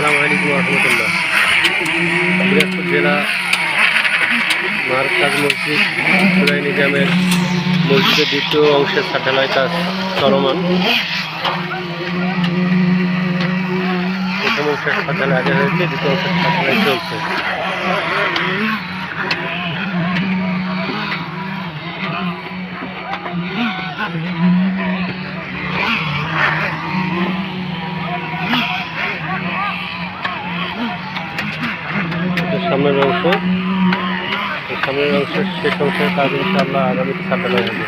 আসসালামু আলাইকুম রহমতুল্লাহ দিনাজপুর জেলা মার্কাজ মসজিদ সুরাই নিজামের মসজিদের দ্বিতীয় অংশের স্যাটেলাইট কাজ চলমান। প্রথম অংশের স্যাটেলাইট আগে হয়েছে দ্বিতীয় অংশের স্যাটেলাইট চলছে। এটা সামনের অংশ সামনের অংশের শেষ অংশের কাজ ইনশাআল্লাহ আগামী ছাপানো হবে